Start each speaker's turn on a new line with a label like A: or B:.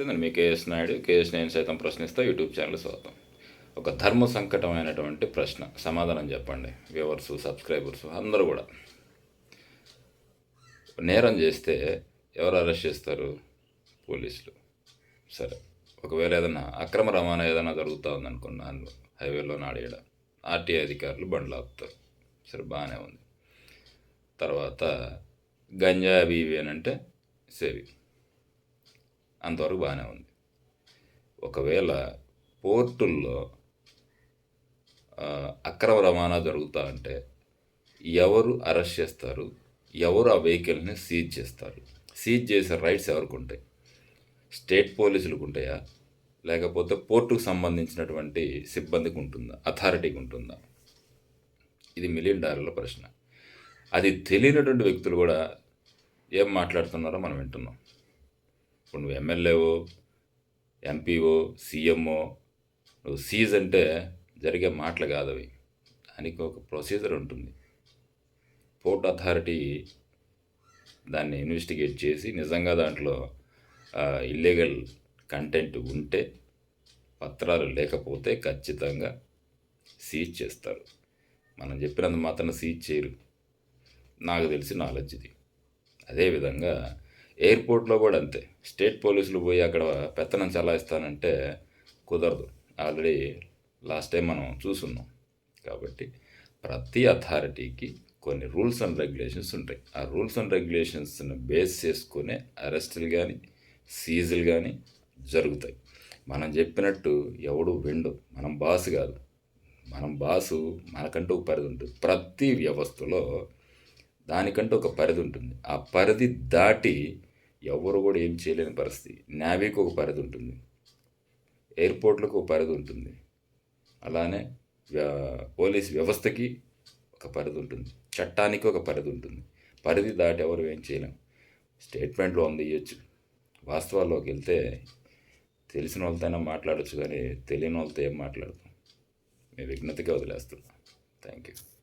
A: నేను మీ KS Naidu KS నేను సైతం ప్రశ్నిస్తా యూట్యూబ్ ఛానల్ స్వాగతం. ఒక ధర్మ సంకటమైనటువంటి ప్రశ్న సమాధానం చెప్పండి వ్యూవర్స్ సబ్స్క్రైబర్స్ అందరూ కూడా. నేరం చేస్తే ఎవరు అరెస్ట్ చేస్తారు? పోలీసులు. సరే ఒకవేళ ఏదైనా అక్రమ రవాణా ఏదైనా జరుగుతూ ఉందనుకున్నాను హైవేలో నాడేడ ఆర్టీఐ అధికారులు బండ్లు ఆపుతారు. సరే బాగానే ఉంది. తర్వాత గంజా అవి ఇవి అని అంటే సేవి అంతవరకు బాగానే ఉంది. ఒకవేళ పోర్టుల్లో అక్రమ రవాణా జరుగుతూ అంటే ఎవరు అరెస్ట్ చేస్తారు? ఎవరు ఆ వెహికల్ని సీజ్ చేస్తారు? సీజ్ చేసే రైట్స్ ఎవరికి ఉంటాయి? స్టేట్ పోలీసులకు ఉంటాయా? లేకపోతే పోర్టుకు సంబంధించినటువంటి సిబ్బందికి ఉంటుందా? అథారిటీకి ఉంటుందా? ఇది మిలియన్ డాలర్ల ప్రశ్న. అది తెలియనటువంటి వ్యక్తులు కూడా ఏం మాట్లాడుతున్నారో మనం వింటున్నాం. ఇప్పుడు నువ్వు ఎమ్మెల్యేవో ఎంపీఓ సీఎంఓ నువ్వు సీజ్ అంటే జరిగే మాటలు కాదు అవి. దానికి ఒక ప్రొసీజర్ ఉంటుంది. పోర్ట్ అథారిటీ దాన్ని ఇన్వెస్టిగేట్ చేసి నిజంగా దాంట్లో ఇల్లీగల్ కంటెంట్ ఉంటే పత్రాలు లేకపోతే ఖచ్చితంగా సీజ్ చేస్తారు. మనం చెప్పినంత మాత్రం సీజ్ చేయరు. నాకు తెలిసి నాలెడ్జ్ ఇది. అదేవిధంగా ఎయిర్పోర్ట్లో కూడా అంతే. స్టేట్ పోలీసులు పోయి అక్కడ పెత్తనం చలాయిస్తానంటే కుదరదు. ఆల్రెడీ లాస్ట్ టైం మనం చూసున్నాం. కాబట్టి ప్రతి అథారిటీకి కొన్ని రూల్స్ అండ్ రెగ్యులేషన్స్ ఉంటాయి. ఆ రూల్స్ అండ్ రెగ్యులేషన్స్ని బేస్ చేసుకునే అరెస్టులు కానీ సీజులు కానీ జరుగుతాయి. మనం చెప్పినట్టు ఎవడు విండు మనం బాస్ కాదు. మనం బాసు మనకంటూ ఒక పరిధి ఉంటుంది. ప్రతి వ్యవస్థలో దానికంటూ ఒక పరిధి ఉంటుంది. ఆ పరిధి దాటి ఎవరు కూడా ఏం చేయలేని పరిస్థితి. నావీకి ఒక పరిధి ఉంటుంది. ఎయిర్పోర్ట్లకు ఒక పరిధి ఉంటుంది. అలానే పోలీస్ వ్యవస్థకి ఒక పరిధి ఉంటుంది. చట్టానికి ఒక పరిధి ఉంటుంది. పరిధి దాటి ఎవరు ఏం చేయలేం. స్టేట్మెంట్లో ఉంది ఇవ్వచ్చు వాస్తవాల్లోకి వెళ్తే తెలిసిన వాళ్ళతోనే మాట్లాడొచ్చు కానీ తెలియని వాళ్ళతో ఏం మాట్లాడతాం. మీ విజ్ఞతగా వదిలేస్తున్నాం. Thank you